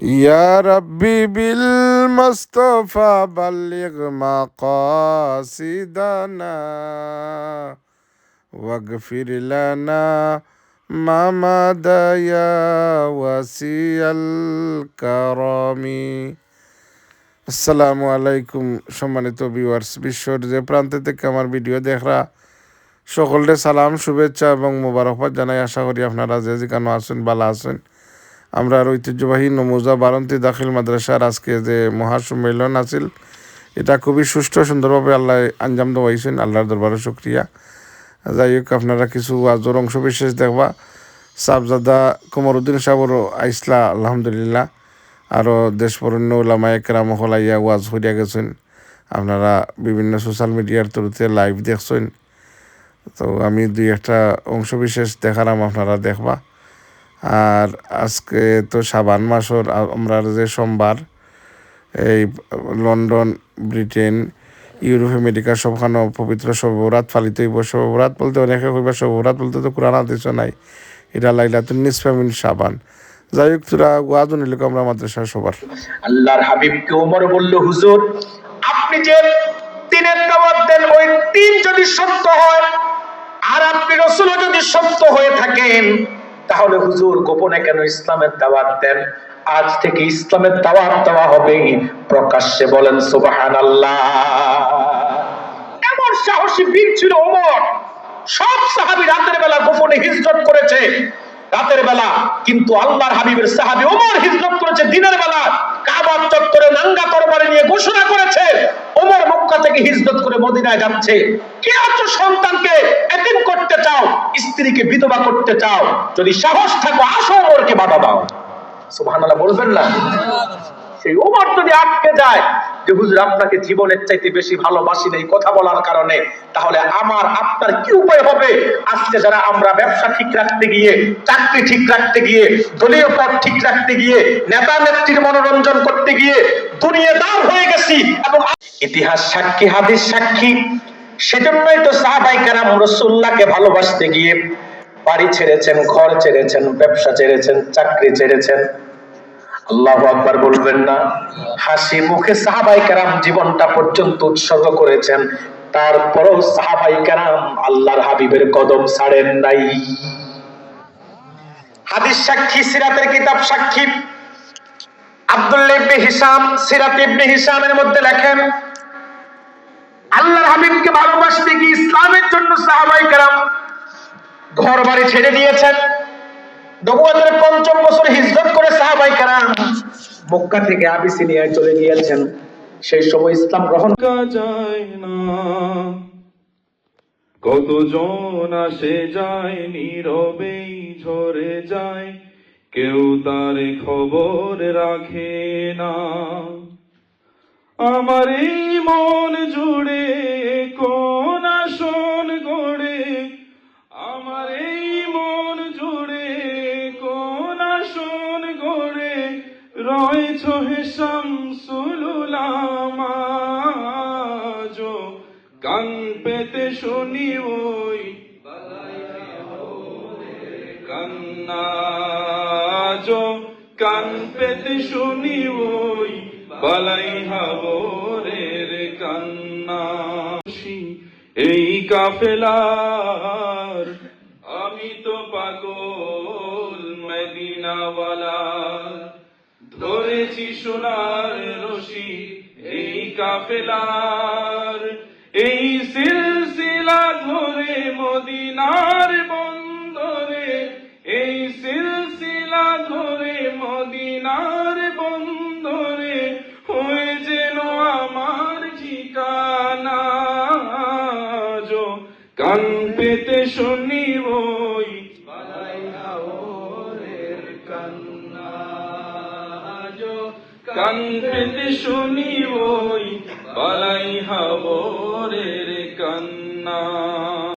يا ربي بالمصطفى بلغ مقاصدنا واغفر لنا ما مدى يا وسيع الكرم আসসালামু আলাইকুম সম্মানিত ভিউয়ার্স বিশ্বর যে প্রান্ত থেকে আমার ভিডিও দেখরা সকলকে সালাম শুভেচ্ছা এবং মোবারকবাদ জানাই আশা করি আপনারা যে যেখানে আছেন ভালো আছেন আমরা আর ঐতিহ্যবাহী নমুজা বারন্তি দাখিল মাদ্রাসার আজকে যে মহাসম্মেলন আছিল, এটা খুবই সুষ্ঠু সুন্দরভাবে আল্লাহ আঞ্জাম দেওয়াইছেন আল্লাহর দরবারে শুক্রিয়া। যাই হোক, আপনারা কিছু আজর অংশ বিশেষ দেখবা। সাবজাদা কমরুদ্দিন সাহরও আইসলা, আলহামদুলিল্লাহ। আরও দেশ পরণ্য ওলামা একরাম হলাইয়া ওয়াজ হইয়া গেছেন। আপনারা বিভিন্ন সোশ্যাল মিডিয়ার থ্রুতে লাইভ দেখছেন। তো আমি দুই একটা অংশ বিশেষ দেখালাম, আপনারা দেখবা। আর আজকে তো সাবান মাসর আমরা যে সোমবার এই লন্ডন, ব্রিটেন, ইউরোপ আমেরিকা সবখানে পবিত্র সবরাত পালিত হইব। সবরাত বলতে অনেকে কইবা সবরাত বলতে তো কোরআন আদেশ নাই। এটা লাইলাতুন নিসফামিন সাবান। যাই হোক, তোরা ওয়াজ নিলে আমরা মাদ্রাসা সবার। আল্লাহর হাবিবকে ওমর বলল, হুজুর, আপনি যে তিনের দেন, ওই তিন যদি সত্য হয়, আর আপনি রসুলও যদি সত্য হয়ে থাকেন তাহলে হুজুর গোপনে কেন ইসলামের দাওয়াত দেন? আজ থেকে ইসলামের দাওয়াত দেওয়া হবে। প্রকাশ্যে বলেন সুবাহান এমন সাহসী বীর ছিল সব সাহাবী রাতের বেলা গোপনে হিজরত করেছে। রাতের বেলা কিন্তু আল্লাহর হাবিবের সাহাবী ওমর হিজরত করেছে। দিনের বেলা কাবা চত্বরে নাঙ্গা তরবারি নিয়ে ঘোষণা করেছে। ওমর মক্কা থেকে হিজরত করে মদিনায় যাচ্ছে। কে আছো সন্তানকে স্ত্রীকে বিধবা করতে চাও, যদি সাহস থাকো, আসো ওমরকে বাধা দাও। সুবহানাল্লাহ, বলবেন না। সেই ওমর যদি আটকে যায়, যে হুজুর আপনাকে জীবনের চাইতে বেশি ভালোবাসি না এই কথা বলার কারণে, তাহলে আমার, আপনার কি উপায় হবে? আজকে যারা আমরা ব্যবসা ঠিক রাখতে গিয়ে, চাকরি ঠিক রাখতে গিয়ে, দলীয় পদ ঠিক রাখতে গিয়ে, নেতা নেত্রীর মনোরঞ্জন করতে গিয়ে, দুনিয়াদার হয়ে গেছি এবং ইতিহাস সাক্ষী, হাদিস সাক্ষী সেজন্যই তো সাহাবাই কেরাম রসুল্লাহকে ভালোবাসতে গিয়ে বাড়ি ছেড়েছেন, ঘর ছেড়েছেন, ব্যবসা ছেড়েছেন, চাকরি ছেড়েছেন। আল্লাহ আকবার বলবেন না। হাসি মুখে সাহাবাই কারাম জীবনটা পর্যন্ত উৎসর্গ করেছেন। তারপরও সাহাবাই কারাম আল্লাহর হাবিবের কদম ছাড়েন নাই। হাদিস সাক্ষী, সিরাতের কিতাব সাক্ষী। আব্দুল্লাহ ইবনে হিসাম, সিরাত ইবনে হিসামের মধ্যে লেখেন আল্লাহর হাবিবকে ভালোবাসতে কি ইসলামের জন্য সাহাবাই কারাম ঘর বাড়ি ছেড়ে দিয়েছেন। নবুয়তের পঞ্চম বছর হিজরত করে সাহাবাই কারাম মক্কা থেকে আবিসিনিয়ায় চলে গিয়েছেন। সেই সময় ইসলাম গ্রহণ যায় না। কতজন আসে যায়, নীরবেই ঝরে যায়, কেউ তার খবর রাখে না। আমার এই মন জুড়ে রয়েছ হে শামসুলামাজ কান পেতে শুনি ওই কান্নাজ কান পেতে শুনি ওই বালাই হাবরের কান্না। এই কাফেলার, আমি তো পাগল মদিনাওয়ালার ধরেছি সোনার রশি, এই কাফেলার। এই সিলসিলা ধরে মদিনার বন্দরে, এই সিলসিলা ধরে মদিনার বন্দরে, হয়ে যেন আমার ঠিকানা। কান পেতে শুনি কান পেতে শুনি ওই বালাই হাবরের কান্না।